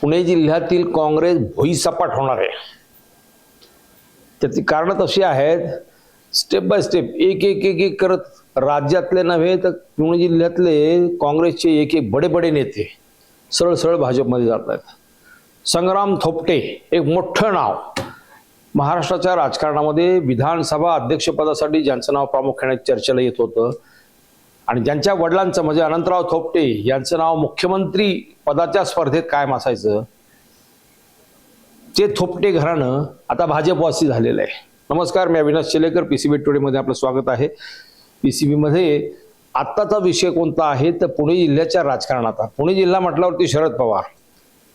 पुणे जिल्ह्यातील काँग्रेस भुईसपाट होणार आहे. त्याची कारणं तशी आहेत स्टेप बाय स्टेप एक एक एक एक करत राज्यातले नव्हे तर पुणे जिल्ह्यातले काँग्रेसचे एक एक बडे बडे नेते सरळ सरळ भाजपमध्ये जात आहेत. संग्राम थोपटे एक मोठं नाव. महाराष्ट्राच्या राजकारणामध्ये विधानसभा अध्यक्षपदासाठी ज्यांचं नाव प्रामुख्याने चर्चेला येत होतं आणि ज्यांच्या वडिलांचं म्हणजे अनंतराव थोपटे यांचं नाव मुख्यमंत्री पदाच्या स्पर्धेत कायम असायचं ते थोपटे घराणं आता भाजपवासी झालेलं आहे. नमस्कार मी Avinash Shelekar P C B टुडेमध्ये आपलं स्वागत आहे. पी सी बीमध्ये आत्ताचा विषय कोणता आहे तर पुणे जिल्ह्याच्या राजकारणाचा पुणे जिल्हा म्हटल्यावरती शरद पवार.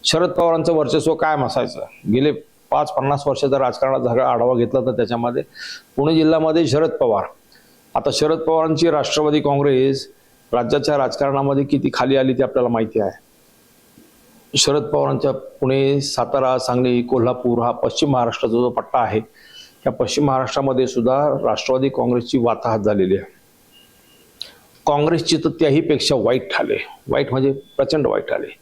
शरद पवारांचं वर्चस्व कायम असायचं. गेले पाच पन्नास वर्षाचा राजकारणात आढावा घेतला तर त्याच्यामध्ये पुणे जिल्ह्यामध्ये शरद पवार. आता शरद पवारांची राष्ट्रवादी काँग्रेस राज्याच्या राजकारणामध्ये किती खाली आली ते आपल्याला माहिती आहे. शरद पवारांच्या पुणे सातारा सांगली कोल्हापूर हा पश्चिम महाराष्ट्राचा जो पट्टा आहे या पश्चिम महाराष्ट्रामध्ये सुद्धा राष्ट्रवादी काँग्रेसची वाताहत झालेली आहे. काँग्रेसची तर त्याहीपेक्षा वाईट झाले. वाईट म्हणजे प्रचंड वाईट आले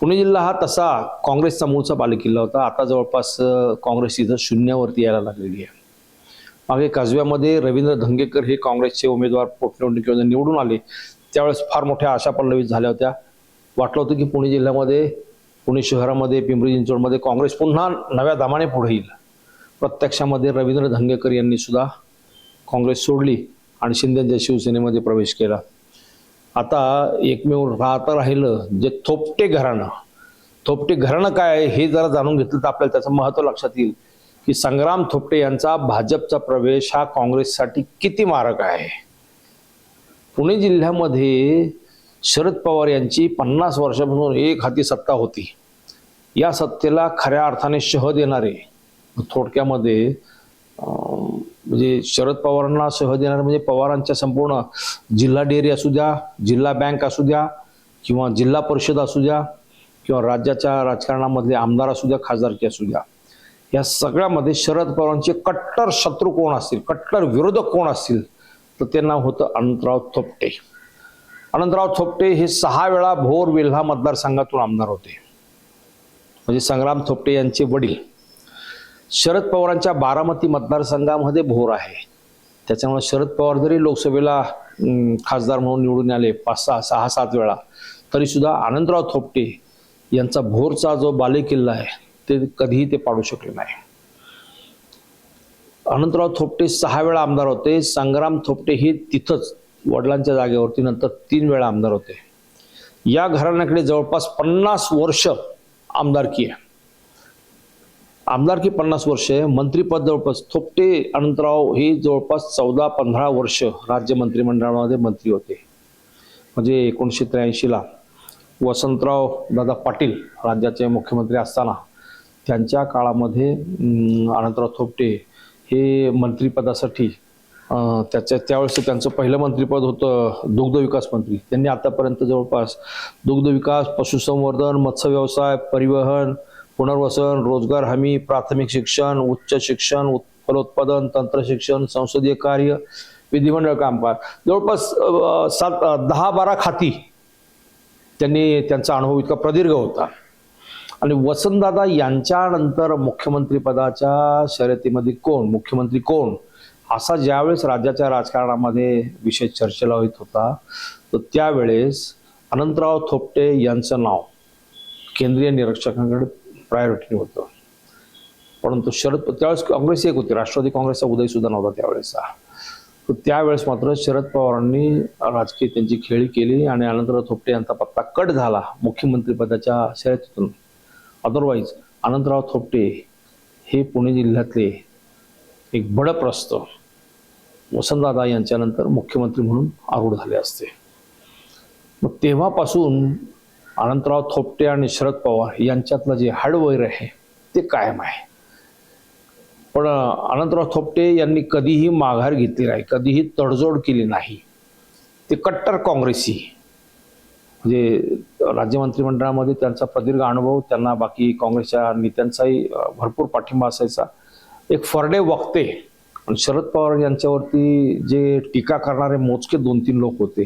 पुणे जिल्हा हा तसा काँग्रेसचा मूळचा बालेकिल्ला होता. आता जवळपास काँग्रेस इथं शून्यावरती यायला लागलेली आहे. मागे काजव्यामध्ये रवींद्र धंगेकर हे काँग्रेसचे उमेदवार पोटनिवडणुकीमध्ये निवडून आले. त्यावेळेस फार मोठ्या आशा पल्लवीत झाल्या होत्या. वाटलं होतं की पुणे जिल्ह्यामध्ये पुणे शहरामध्ये पिंपरी चिंचवडमध्ये काँग्रेस पुन्हा नव्या दामाने पुढे येईल. प्रत्यक्षामध्ये रवींद्र धंगेकर यांनी सुद्धा काँग्रेस सोडली आणि शिंदेच्या शिवसेनेमध्ये प्रवेश केला. आता एकमेव राहता राहिलं जे थोपटे घराणं. थोपटे घराणं काय आहे हे जरा जाणून घेतलं तर आपल्याला त्याचं महत्त्व लक्षात येईल. की संग्राम थोपटे यांचा भाजपचा प्रवेश हा काँग्रेससाठी किती मारक आहे? पुणे जिल्ह्यामध्ये शरद पवार यांची पन्नास वर्षापासून एक हाती सत्ता होती. या सत्तेला खऱ्या अर्थाने शह देणारे थोडक्यामध्ये म्हणजे शरद पवारांना शह देणारे म्हणजे पवारांच्या संपूर्ण जिल्हा डेअरी असू द्या जिल्हा बँक असू द्या किंवा जिल्हा परिषद असू द्या किंवा राज्याच्या राजकारणामधले आमदार असू द्या खासदारकी असू द्या. या सगळ्यामध्ये शरद पवारांचे कट्टर शत्रू कोण असतील कट्टर विरोधक कोण असतील तर ते नाव होतं अनंतराव थोपटे. अनंतराव थोपटे हे सहा वेळा भोर वेल्हा मतदारसंघातून आमदार होते. म्हणजे संग्राम थोपटे यांचे वडील. शरद पवारांच्या बारामती मतदारसंघामध्ये भोर आहे. त्याच्यामुळे शरद पवार जरी लोकसभेला खासदार म्हणून निवडून आले पाच सहा सहा सात वेळा तरीसुद्धा आनंदराव थोपटे यांचा भोरचा जो बालेकिल्ला आहे ते कधीही ते पाडू शकले नाही. अनंतराव थोपटे सहा वेळा आमदार होते. संग्राम थोपटे हे तिथंच वडिलांच्या जागेवरती नंतर तीन वेळा आमदार होते. या घराण्याकडे जवळपास पन्नास वर्ष आमदारकी आहे. आमदारकी पन्नास वर्ष आहे. मंत्रीपद जवळपास थोपटे अनंतराव हे जवळपास चौदा पंधरा वर्ष राज्य मंत्रिमंडळामध्ये मंत्री होते. म्हणजे एकोणीसशे त्र्याऐंशीला वसंतराव दादा पाटील राज्याचे मुख्यमंत्री असताना त्यांच्या काळामध्ये आनंदराव अनंतराव थोपटे हे मंत्रिपदासाठी त्याच्या त्यावेळेस त्यांचं पहिलं मंत्रिपद होतं दुग्ध विकास मंत्री. त्यांनी आतापर्यंत जवळपास दुग्ध विकास पशुसंवर्धन मत्स्य व्यवसाय परिवहन पुनर्वसन रोजगार हमी प्राथमिक शिक्षण उच्च शिक्षण उत्- फलोत्पादन तंत्र शिक्षण संसदीय कार्य विधिमंडळ कामकाज. जवळपास सात दहा बारा खाती त्यांनी त्यांचा अनुभव इतका प्रदीर्घ होता. आणि वसंतदादा यांच्यानंतर मुख्यमंत्रीपदाच्या शर्यतीमध्ये कोण? मुख्यमंत्री कोण? असा ज्यावेळेस राज्याच्या राजकारणामध्ये विषय चर्चेला होत होता तर त्यावेळेस अनंतराव थोपटे यांचं नाव केंद्रीय निरीक्षकांकडे प्रायोरिटी होतं. परंतु शरद त्यावेळेस काँग्रेस एक होती राष्ट्रवादी काँग्रेसचा उदय सुद्धा नव्हता त्यावेळेसचा. तर त्यावेळेस मात्र शरद पवारांनी राजकीय त्यांची खेळी केली आणि अनंतराव थोपटे यांचा पत्ता कट झाला मुख्यमंत्रीपदाच्या शर्यतीतून. अदरवाईज अनंतराव थोपटे हे पुणे जिल्ह्यातले एक बडप्रस्त वसंतदादा यांच्यानंतर मुख्यमंत्री म्हणून आरूढ झाले असते. मग तेव्हापासून अनंतराव थोपटे आणि शरद पवार यांच्यातलं जे हाडवैर आहे ते कायम आहे. पण अनंतराव थोपटे यांनी कधीही माघार घेतली नाही कधीही तडजोड केली नाही. ते कट्टर काँग्रेसी म्हणजे राज्य मंत्रिमंडळामध्ये त्यांचा प्रदीर्घ अनुभव त्यांना बाकी काँग्रेसच्या नेत्यांचाही भरपूर पाठिंबा असायचा. एक फरडे वक्ते आणि शरद पवार यांच्यावरती जे टीका करणारे मोजके दोन तीन लोक होते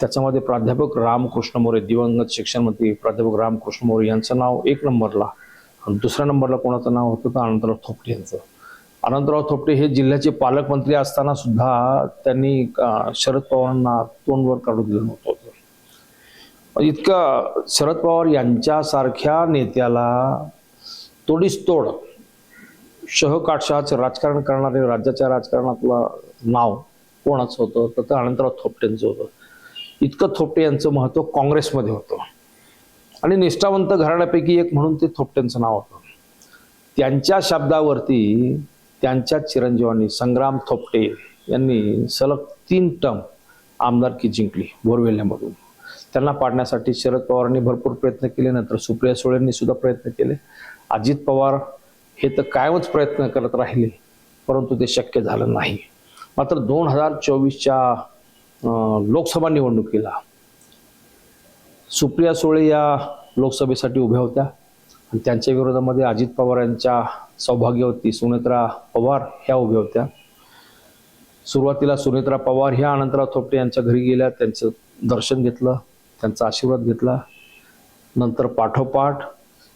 त्याच्यामध्ये प्राध्यापक रामकृष्ण मोरे दिवंगत शिक्षण मंत्री प्राध्यापक रामकृष्ण मोरे यांचं नाव एक नंबरला आणि दुसऱ्या नंबरला कोणाचं नाव होतं तर अनंतराव थोपटे यांचं. अनंतराव थोपटे हे जिल्ह्याचे पालकमंत्री असताना सुद्धा त्यांनी शरद पवारांना तोंडवर काढून दिलं नव्हतं. इतकं शरद पवार यांच्यासारख्या नेत्याला तोडीसतोड शहकाटशाचं राजकारण करणारे राज्याच्या राजकारणातलं नाव कोणाचं होतं? तर ते अनंतराव थोपटेंचं होतं. इतकं थोपटे यांचं महत्त्व काँग्रेसमध्ये होतं. आणि निष्ठावंत घराण्यापैकी एक म्हणून ते थोपटेंचं नाव होतं. त्यांच्या शब्दावरती त्यांच्या चिरंजीवांनी संग्राम थोपटे यांनी सलग तीन टर्म आमदारकी जिंकली बोरवेल्यामधून त्यांना पाडण्यासाठी शरद पवारांनी भरपूर प्रयत्न केले नंतर सुप्रिया सुळेंनी सुद्धा प्रयत्न केले. अजित पवार हे तर कायमच प्रयत्न करत राहिले परंतु ते शक्य झालं नाही. मात्र दोन हजार चोवीसच्या लोकसभा निवडणुकीला सुप्रिया सुळे या लोकसभेसाठी उभ्या होत्या. आणि त्यांच्या विरोधामध्ये अजित पवार यांच्या सौभाग्यवती सुनेत्रा पवार ह्या उभ्या होत्या. सुरुवातीला सुनेत्रा पवार ह्या अनंतराव थोपटे यांच्या घरी गेल्या त्यांचं दर्शन घेतलं. त्यांचा आशीर्वाद घेतला. नंतर पाठोपाठ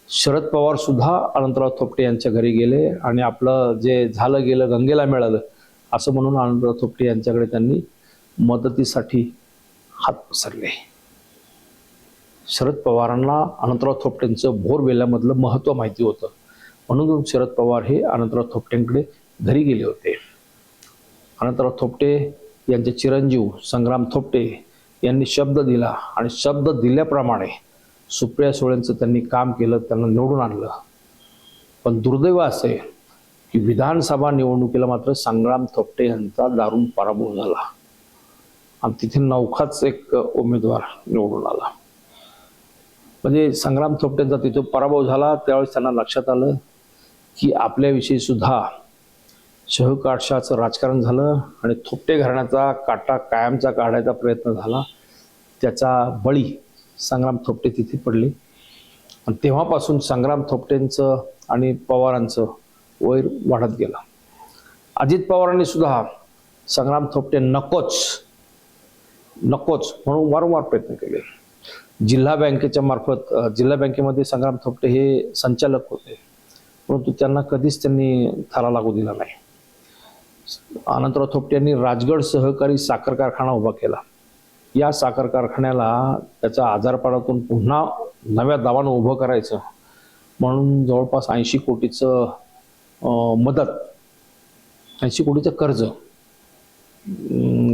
शरद पवार सुद्धा अनंतराव थोपटे यांच्या घरी गेले आणि आपलं जे झालं गेलं गंगेला मिळालं असं म्हणून अनंतराव थोपटे यांच्याकडे त्यांनी मदतीसाठी हात पसरले. शरद पवारांना अनंतराव थोपटेंचं भोर वेल्यामधलं महत्त्व माहिती होतं. म्हणून शरद पवार हे अनंतराव थोपटेंकडे घरी गेले होते. अनंतराव थोपटे यांचे चिरंजीव संग्राम थोपटे यांनी शब्द दिला आणि शब्द दिल्याप्रमाणे सुप्रिया सुळेंचं त्यांनी काम केलं त्यांना निवडून आणलं. पण दुर्दैव असे की विधानसभा निवडणुकीला मात्र संग्राम थोपटे यांचा दारुण पराभव झाला. आणि तिथे नौखाच एक उमेदवार निवडून आला. म्हणजे संग्राम थोपटेंचा तिथे पराभव झाला त्यावेळेस त्यांना लक्षात आलं की आपल्याविषयी सुद्धा शहकाटशाचं राजकारण झालं आणि थोपटे घराण्याचा काटा कायमचा काढायचा प्रयत्न झाला. त्याचा बळी संग्राम थोपटे तिथे पडले. आणि तेव्हापासून संग्राम थोपटेंचं आणि पवारांचं वैर वाढत गेलं. अजित पवारांनी सुद्धा संग्राम थोपटे नकोच नकोच म्हणून वारंवार प्रयत्न केले. जिल्हा बँकेच्या मार्फत जिल्हा बँकेमध्ये संग्राम थोपटे हे संचालक होते. परंतु त्यांना कधीच त्यांनी थारा लागू दिला नाही. अनंतराव थोपटे यांनी राजगड सहकारी साखर कारखाना उभा केला. या साखर कारखान्याला त्याचा आजारपणातून पुन्हा नव्या दावानं उभं करायचं म्हणून जवळपास ऐंशी कोटीचं मदत ऐंशी कोटीचं कर्ज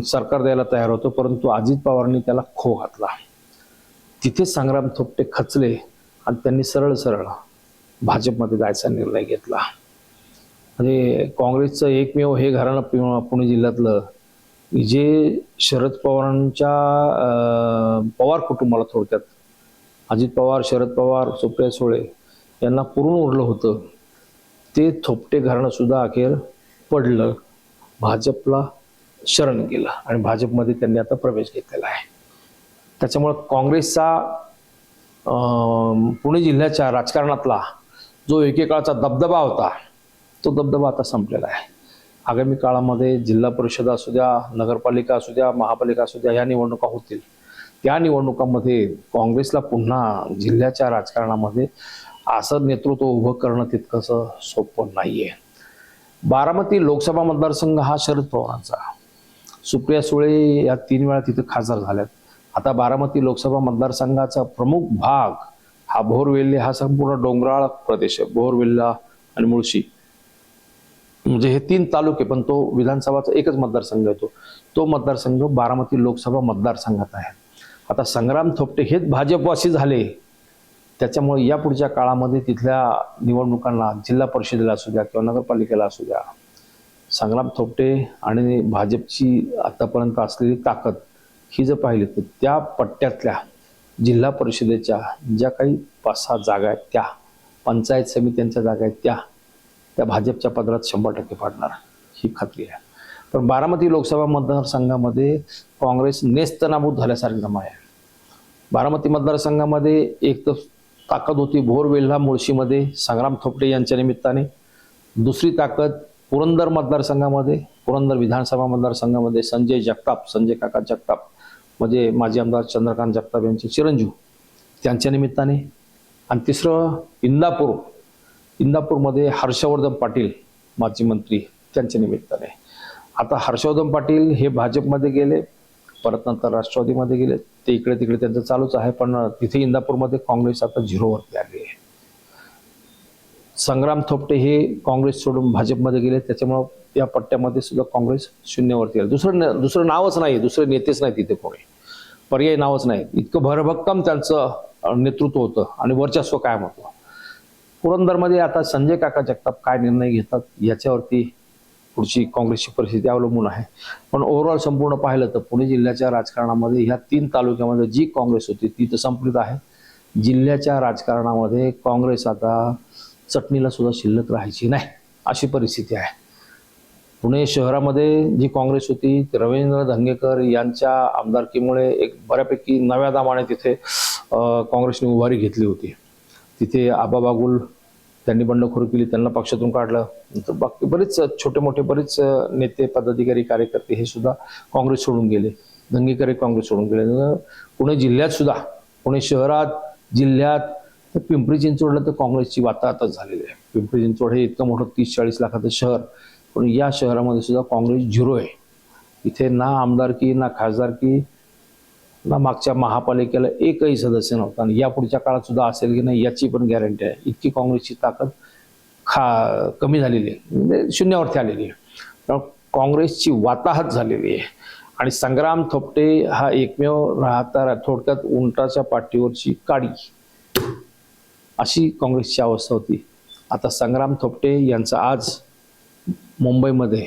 सरकार द्यायला तयार होतं. परंतु अजित पवारांनी त्याला खो घातला. तिथे संग्राम थोपटे खचले आणि त्यांनी सरळ सरळ भाजपमध्ये जायचा निर्णय घेतला. म्हणजे काँग्रेसचं एकमेव हे घराणं पु- पुणे जिल्ह्यातलं जे शरद पवारांच्या पवार कुटुंबाला थोडक्यात अजित पवार शरद पवार सुप्रिया सुळे यांना पुरून उरलं होतं. ते थोपटे घराणं सुद्धा अखेर पडलं. भाजपला शरण गेलं आणि भाजपमध्ये त्यांनी आता प्रवेश घेतलेला आहे. त्याच्यामुळं काँग्रेसचा पुणे जिल्ह्याच्या राजकारणातला जो एकेकाळचा दबदबा होता तो दबदबा आता संपलेला आहे. आगामी काळामध्ये जिल्हा परिषद असू द्या नगरपालिका असू द्या महापालिका असू द्या ह्या निवडणुका होतील. त्या निवडणुकांमध्ये काँग्रेसला पुन्हा जिल्ह्याच्या राजकारणामध्ये असं नेतृत्व उभं करणं तितकंसं सोपं नाही आहे बारामती लोकसभा मतदारसंघ हा शरद पवारांचा. सुप्रिया सुळे या तीन वेळा तिथे खासदार झाल्यात. आता बारामती लोकसभा मतदारसंघाचा प्रमुख भाग हा भोरवेल्ले हा संपूर्ण डोंगराळ प्रदेश आहे. भोरवेल्ला आणि मुळशी. म्हणजे हे तीन तालुके पण तो विधानसभाचा एकच मतदारसंघ येतो तो. मतदारसंघ बारामती लोकसभा मतदारसंघात आहे. आता संग्राम थोपटे हेच भाजपवासी झाले. त्याच्यामुळे या पुढच्या काळामध्ये तिथल्या निवडणुकांना जिल्हा परिषदेला असू द्या किंवा नगरपालिकेला असू द्या संग्राम थोपटे आणि भाजपची आतापर्यंत असलेली ताकद ही जर पाहिली तर त्या पट्ट्यातल्या जिल्हा परिषदेच्या ज्या काही पाच सहा जागा आहेत त्या पंचायत समित्यांच्या जागा आहेत त्या त्या भाजपच्या पदरात शंभर टक्के पाडणार. ही खात्री आहे. पण बारामती लोकसभा मतदारसंघामध्ये काँग्रेस नेस्तनाबूत झाल्यासारखी जमा आहे. बारामती मतदारसंघामध्ये एक तर ताकद होती भोरवेल्हा मुळशीमध्ये संग्राम थोपटे यांच्या निमित्ताने. दुसरी ताकद पुरंदर मतदारसंघामध्ये पुरंदर विधानसभा मतदारसंघामध्ये संजय जगताप संजय काका जगताप म्हणजे माजी आमदार चंद्रकांत जगताप यांचे चिरंजीव त्यांच्या निमित्ताने. आणि तिसरं इंदापूर इंदापूरमध्ये हर्षवर्धन पाटील माजी मंत्री त्यांच्या निमित्ताने. आता हर्षवर्धन पाटील हे भाजपमध्ये गेले परत नंतर राष्ट्रवादीमध्ये गेले. ते इकडे तिकडे त्यांचं चालूच आहे पण तिथे इंदापूरमध्ये काँग्रेस आता झिरोवरती आली आहे. संग्राम थोपटे हे काँग्रेस सोडून भाजपमध्ये गेले त्याच्यामुळं या पट्ट्यामध्ये सुद्धा काँग्रेस शून्यवरती आले. दुसरं न- दुसरं नावच नाही दुसरे नेतेच नाही तिथे कोणी. पर्याय नावच नाही इतकं भरभक्कम त्यांचं नेतृत्व होतं आणि वर्चस्व कायम होतं. पुरंदरमध्ये आता संजय काका जगताप काय निर्णय घेतात याच्यावरती पुढची काँग्रेसची परिस्थिती अवलंबून आहे. पण ओव्हरऑल संपूर्ण पाहिलं तर पुणे जिल्ह्याच्या राजकारणामध्ये ह्या तीन तालुक्यामध्ये जी काँग्रेस होती ती तर संपलीत आहे. जिल्ह्याच्या राजकारणामध्ये काँग्रेस आता चटणीला सुद्धा शिल्लक राहायची नाही अशी परिस्थिती आहे. पुणे शहरामध्ये जी काँग्रेस होती ती रवींद्र धंगेकर यांच्या आमदारकीमुळे एक बऱ्यापैकी नव्या दामाने तिथे काँग्रेसने उभारी घेतली होती. तिथे आबा बागुल त्यांनी बंडखोरी केली त्यांना पक्षातून काढलं. नंतर बाकी बरेच छोटे मोठे बरेच नेते पदाधिकारी कार्यकर्ते हे सुद्धा काँग्रेस सोडून गेले. दंगेकर हे काँग्रेस सोडून गेले. पुणे जिल्ह्यात सुद्धा पुणे शहरात जिल्ह्यात तर पिंपरी चिंचवडला तर काँग्रेसची वाताहतच झालेली आहे. पिंपरी चिंचवड हे इतकं मोठं तीस चाळीस लाखाचं शहर पण या शहरामध्ये सुद्धा काँग्रेस झिरो आहे. इथे ना आमदारकी ना खासदारकी ना मागच्या महापालिकेला एकही सदस्य नव्हता. आणि यापुढच्या काळात सुद्धा असेल की नाही याची पण गॅरंटी आहे. इतकी काँग्रेसची ताकद खा कमी झालेली आहे. म्हणजे शून्यावरती आलेली आहे. काँग्रेसची वाताहत झालेली आहे. आणि संग्राम थोपटे हा एकमेव राहता थोडक्यात उंटाच्या पाठीवरची काडी. अशी काँग्रेसची अवस्था होती. आता संग्राम थोपटे यांचा आज मुंबईमध्ये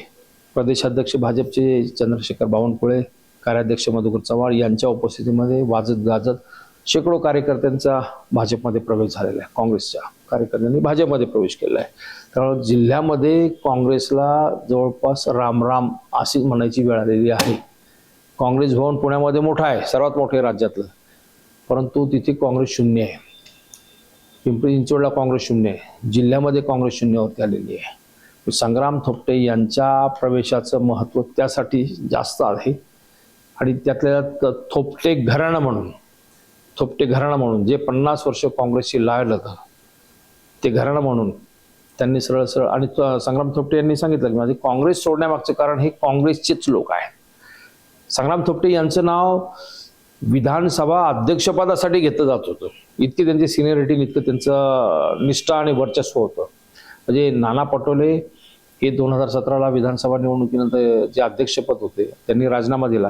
प्रदेशाध्यक्ष भाजपचे चंद्रशेखर बावनकुळे कार्याध्यक्ष मधुकर चव्हाण यांच्या उपस्थितीमध्ये वाजत गाजत शेकडो कार्यकर्त्यांचा भाजपमध्ये प्रवेश झालेला आहे. काँग्रेसच्या कार्यकर्त्यांनी भाजपमध्ये प्रवेश केला आहे. त्यामुळे जिल्ह्यामध्ये काँग्रेसला जवळपास रामराम अशी म्हणायची वेळ आलेली आहे. काँग्रेस भवन पुण्यामध्ये मोठा आहे सर्वात मोठं राज्यातलं. परंतु तिथे काँग्रेस शून्य आहे. पिंपरी चिंचवडला काँग्रेस शून्य आहे. जिल्ह्यामध्ये काँग्रेस शून्यवरती आलेली आहे. संग्राम थोपटे यांच्या प्रवेशाचं महत्त्व त्यासाठी जास्त आहे. आणि त्यातल्या थोपटे घराणं म्हणून थोपटे घराणं म्हणून जे पन्नास वर्ष काँग्रेसशी होतं ते घराणं म्हणून त्यांनी सरळ सरळ आणि संग्राम थोपटे यांनी सांगितलं की माझे काँग्रेस सोडण्यामागचं कारण हे काँग्रेसचेच लोक आहेत. संग्राम थोपटे यांचं नाव विधानसभा अध्यक्षपदासाठी घेतलं जात होतं. इतकी त्यांची सिनियरिटी इतकं त्यांचं निष्ठा आणि वर्चस्व होतं. म्हणजे नाना पटोले हे दोन हजार सतराला विधानसभा निवडणुकीनंतर जे अध्यक्षपद होते त्यांनी राजीनामा दिला.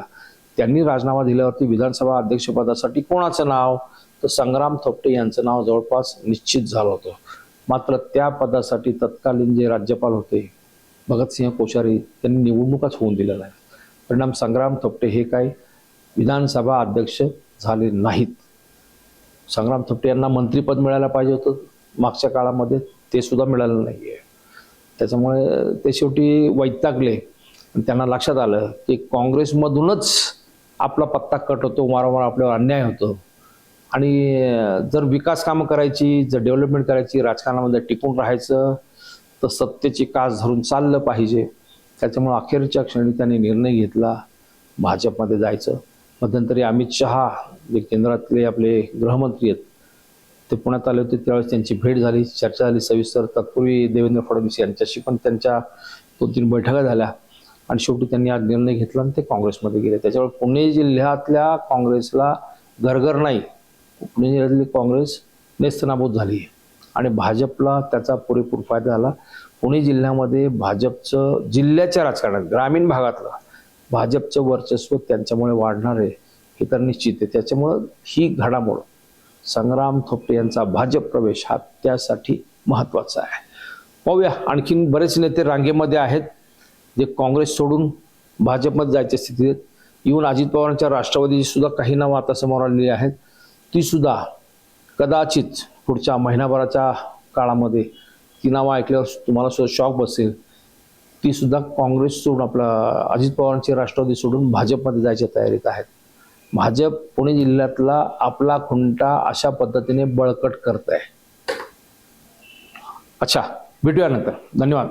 त्यांनी राजीनामा दिल्यावरती विधानसभा अध्यक्षपदासाठी कोणाचं नाव? तर संग्राम थोपटे यांचं नाव जवळपास निश्चित झालं होतं. मात्र त्या पदासाठी तत्कालीन जे राज्यपाल होते भगतसिंह कोश्यारी त्यांनी निवडणुकाच होऊन दिलेला आहे परिणाम संग्राम थोपटे हे काय विधानसभा अध्यक्ष झाले नाहीत. संग्राम थोपटे यांना मंत्रीपद मिळायला पाहिजे होतं. मागच्या काळामध्ये ते सुद्धा मिळालं नाही आहे त्याच्यामुळे ते शेवटी वैतागले. आणि त्यांना लक्षात आलं की काँग्रेसमधूनच आपला पत्ता कट होतो वारंवार आपल्यावर अन्याय होतो. आणि जर विकास कामं करायची जर डेव्हलपमेंट करायची राजकारणामध्ये टिकून राहायचं तर सत्तेची कास धरून चाललं पाहिजे. त्याच्यामुळे अखेरच्या क्षणी त्यांनी निर्णय घेतला भाजपमध्ये जायचं. मध्यंतरी अमित शहा जे केंद्रातले आपले गृहमंत्री आहेत ते पुण्यात आले होते त्यावेळेस त्यांची भेट झाली चर्चा झाली सविस्तर. तत्पूर्वी देवेंद्र फडणवीस यांच्याशी पण त्यांच्या दोन तीन बैठका झाल्या. आणि शेवटी त्यांनी आज निर्णय घेतला आणि ते काँग्रेसमध्ये गेले. त्याच्यामुळे पुणे जिल्ह्यातल्या काँग्रेसला घरघर नाही पुणे जिल्ह्यातली काँग्रेस नेस्तनाबूत झाली. आणि भाजपला त्याचा पुरेपूर फायदा झाला. पुणे जिल्ह्यामध्ये भाजपचं जिल्ह्याच्या राजकारणात ग्रामीण भागातलं भाजपचं वर्चस्व त्यांच्यामुळे वाढणार आहे हे तर निश्चित आहे. त्याच्यामुळं ही घडामोड संग्राम थोपटे यांचा भाजप प्रवेश हा त्यासाठी महत्त्वाचा आहे. पाहूया आणखीन बरेच नेते रांगेमध्ये आहेत. जे काँग्रेस सोडून भाजपमध्ये जायच्या स्थितीत येऊन इव्हन अजित पवारांच्या राष्ट्रवादीची सुद्धा काही नावं आता समोर आलेली आहेत. ती सुद्धा कदाचित पुढच्या महिनाभराच्या काळामध्ये ती नावं ऐकल्यावर तुम्हाला सुद्धा शॉक बसेल. ती सुद्धा काँग्रेस सोडून आपला अजित पवारांची राष्ट्रवादी सोडून भाजपमध्ये जायच्या तयारीत आहेत. भाजप पुणे जिल्ह्यातला आपला खुंटा अशा पद्धतीने बळकट करत आहे अच्छा भेटूया नंतर. धन्यवाद.